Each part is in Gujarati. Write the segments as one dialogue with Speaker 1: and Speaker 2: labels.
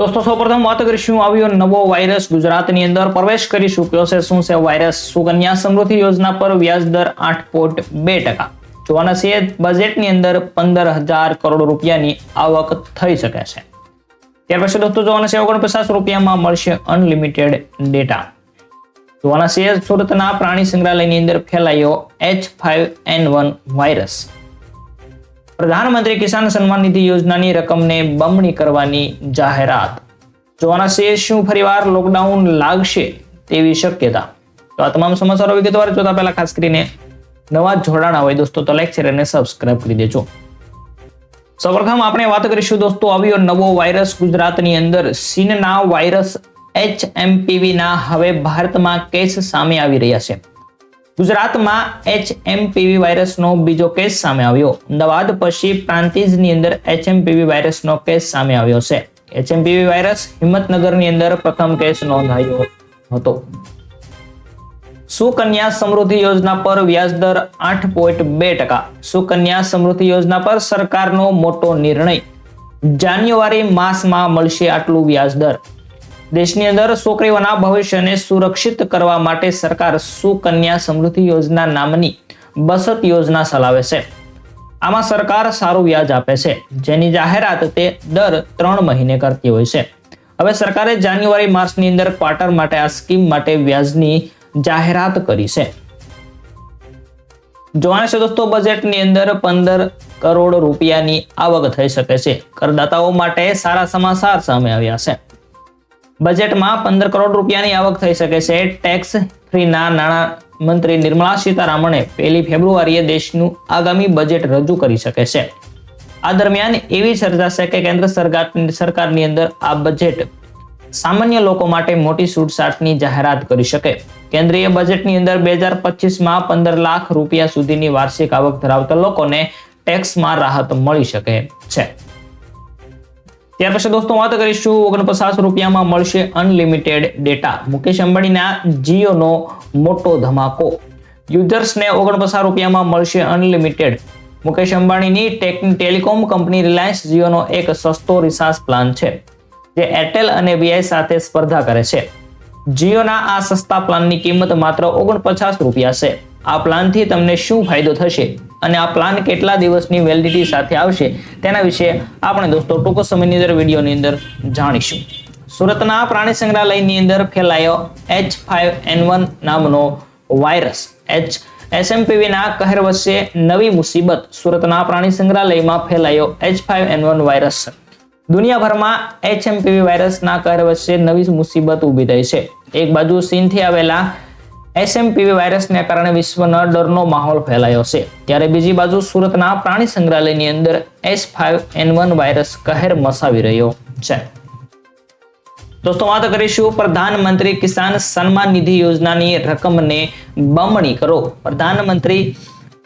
Speaker 1: દોસ્તો, સૌપ્રથમ વાત કરીશું આવ્યો નવો વાયરસ ગુજરાતની અંદર. પ્રવેશ કરી ચૂક્યો છે? શું છે વાયરસ? સુકન્યા સમૃદ્ધિ યોજના પર વ્યાજ દર આઠ પોઈન્ટ બે ટકા. જોવાના છે બજેટની અંદર પંદર હજાર કરોડ રૂપિયાની આવક થઈ શકે છે. ત્યાર પછી દોસ્તો, જોવાના છે ઓગણપચાસ રૂપિયામાં મળશે અનલિમિટેડ ડેટા જોવાના છે સુરતના પ્રાણી સંગ્રહાલયની અંદર ફેલાયો H five N one virus Pradhanmantri Kisan Samman નિધિ યોજનાની રકમને બમણી કરવાની જાહેરાત. જોવાના છે શું ફરીવાર લોકડાઉન લાગશે તેવી શક્યતા. તો આ તમામ સમાચારો વિગતવાર જોતા પહેલા ખાસ કરીને નવા જોડાણા હોય દોસ્તો તો લાઈક શેર અને સબસ્ક્રાઇબ કરી દેજો. સૌપ્રથમ આપણે વાત કરીશું દોસ્તો આવ્યો નવો વાયરસ ગુજરાતની અંદર. ચીનના વાયરસ એચ ના હવે ભારતમાં કેસ સામે આવી રહ્યા છે. ગુજરાતમાં એચએમપીવી વાયરસનો બીજો કેસ સામે આવ્યો. અમદાવાદ પછી પ્રાંતિજની અંદર એચએમપીવી વાયરસનો કેસ સામે આવ્યો છે. એચએમપીવી વાયરસ હિંમતનગરની અંદર પ્રથમ કેસ નોંધાયો હતો. સુકન્યા સમૃદ્ધિ યોજના પર વ્યાજ દર આઠ પોઈન્ટ બે ટકા. સુકન્યા સમૃદ્ધિ યોજના પર સરકારનો મોટો નિર્ણય. જાન્યુઆરી માસમાં મળશે આટલું વ્યાજ દર. દેશની અંદર છોકરીઓના ભવિષ્યને સુરક્ષિત કરવા માટે સરકાર સુકન્યા સમૃદ્ધિ યોજના નામની બચત યોજના ચલાવે છે. આમાં સરકાર સારું વ્યાજ આપે છે. જેની જાહેરાત તે દર ત્રણ મહિને કરતી હોય છે. હવે સરકારે જાન્યુઆરી માસની અંદર ક્વાર્ટર માટે આ સ્કીમ માટે વ્યાજની જાહેરાત કરી છે. જોવાના છે દોસ્તો, બજેટની અંદર પંદર કરોડ રૂપિયાની આવક થઈ શકે છે. કરદાતાઓ માટે સારા સમાચાર સામે આવ્યા છે. બજેટમાં પંદર કરોડ રૂપિયાની આવક થઈ શકે છે. ટેક્સ ફ્રીના નાણાં મંત્રી નિર્મલા સીતારામણે પહેલી ફેબ્રુઆરીએ દેશનું આગામી બજેટ રજૂ કરી શકે છે. આ દરમિયાન એવી છે કે કેન્દ્ર સરકાર સરકારની અંદર આ બજેટ સામાન્ય લોકો માટે મોટી છૂટછાટની જાહેરાત કરી શકે. કેન્દ્રીય બજેટની અંદર બે હજાર પચીસમાં પંદર લાખ રૂપિયા સુધીની વાર્ષિક આવક ધરાવતા લોકોને ટેક્સમાં રાહત મળી શકે છે. ત્યાર પછી દોસ્તો વાત કરીશું ઓગણપચાસ રૂપિયામાં મળશે અનલિમિટેડ ડેટા. મુકેશ અંબાણીના જીઓનો મોટો ધમાકો. યુઝર્સને ઓગણપચાસ રૂપિયામાં મળશે અનલિમિટેડ. મુકેશ અંબાણીની ટેક ટેલિકોમ કંપની રિલાયન્સ જીઓનો એક સસ્તો રિસાર્જ પ્લાન છે, જે એરટેલ અને વીઆઈ સાથે સ્પર્ધા કરે છે. જીઓના આ સસ્તા પ્લાનની કિંમત માત્ર ઓગણપચાસ રૂપિયા છે. આ પ્લાનથી તમને શું ફાયદો થશે? અને આ પ્લાન કેટલા દિવસની વેલિડિટી સાથે આવશે તેના વિશે આપણે દોસ્તો ટૂંક સમયની અંદર વિડીયોની અંદર જાણીશું. સુરતના પ્રાણી સંગ્રહાલયની અંદર ફેલાયો એચ ફાઈવ એન વન નામનો વાયરસ એચ એસએમપીવીના કહેર વચ્ચે નવી મુસીબત સુરતના પ્રાણી સંગ્રહાલયમાં ફેલાયો H five N one virus દુનિયાભરમાં એચએમપીવી વાયરસના કહેર વચ્ચે નવી મુસીબત ઊભી થઈ છે. એક બાજુ ચીનથી આવેલા એસએમપીવી વાયરસને કારણે વિશ્વના ડરનો માહોલ ફેલાયો છે. ત્યારે બીજી બાજુ સુરતના પ્રાણી સંગ્રહાલયની અંદર S five N one virus કહેર મસાવી રહ્યો છે. દોસ્તો, વાત કરીશું પ્રધાનમંત્રી કિસાન સન્માન નિધિ યોજનાની રકમને બમણી કરો. પ્રધાનમંત્રી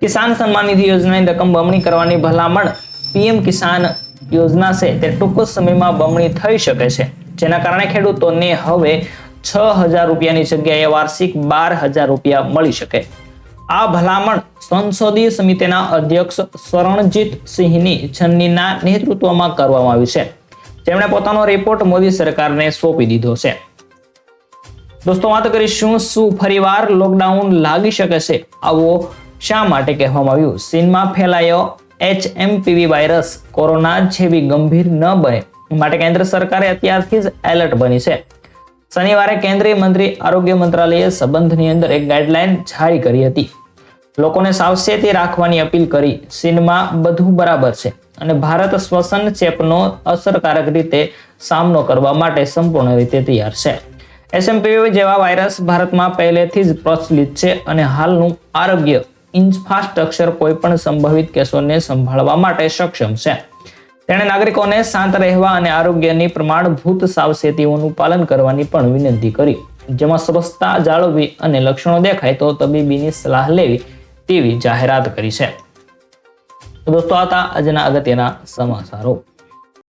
Speaker 1: કિસાન સન્માન નિધિ યોજનાની રકમ બમણી કરવાની ભલામણ પીએમ કિસાન યોજના છે તે ટૂંક સમયમાં બમણી થઈ શકે છે. જેના કારણે ખેડૂતોને હવે છ હજાર રૂપિયાની જગ્યાએ વાર્ષિક બાર હજાર રૂપિયા મળી શકે. આ ભલામણ સંસદીય સમિતિના અધ્યક્ષ શરણજીત સિંહની છન્નીના નેતૃત્વમાં કરવામાં આવી છે. જેમણે પોતાનો રિપોર્ટ મોદી સરકારને સોંપી દીધો છે. દોસ્તો, વાત કરીશું શું ફરીવાર લોકડાઉન લાગી શકે છે? આવો શા માટે કહેવામાં આવ્યું? ચીનમાં ફેલાયો એચએમપીવી વાયરસ કોરોના જેવી ગંભીર ન બને. માટે કેન્દ્ર સરકારે અત્યારથી જ એલર્ટ બની છે. શનિવારે કેન્દ્રીય મંત્રી આરોગ્ય મંત્રાલયે સંબંધની અંદર એક ગાઈડલાઈન જારી કરી હતી. લોકોને સાવચેતી રાખવાની અપીલ કરી. ચીનમાં બધું બરાબર છે અને ભારત શ્વસન ચેપનો અસરકારક રીતે સામનો કરવા માટે સંપૂર્ણ રીતે તૈયાર છે. એસએમપીવી જેવા વાયરસ ભારતમાં પહેલેથી જ પ્રચલિત છે અને હાલનું આરોગ્ય ઇન્ફ્રાસ્ટ્રક્ચર કોઈપણ સંભવિત કેસોને સંભાળવા માટે સક્ષમ છે. તેણે નાગરિકોને શાંત રહેવા અને આરોગ્યની પ્રમાણભૂત સાવચેતીઓનું પાલન કરવાની પણ વિનંતી કરી. જેમાં સ્વસ્થતા જાળવવી અને લક્ષણો દેખાય તો તબીબીની સલાહ લેવી તેવી જાહેરાત કરી છે. દોસ્તો હતા આજના અગત્યના સમાચારો.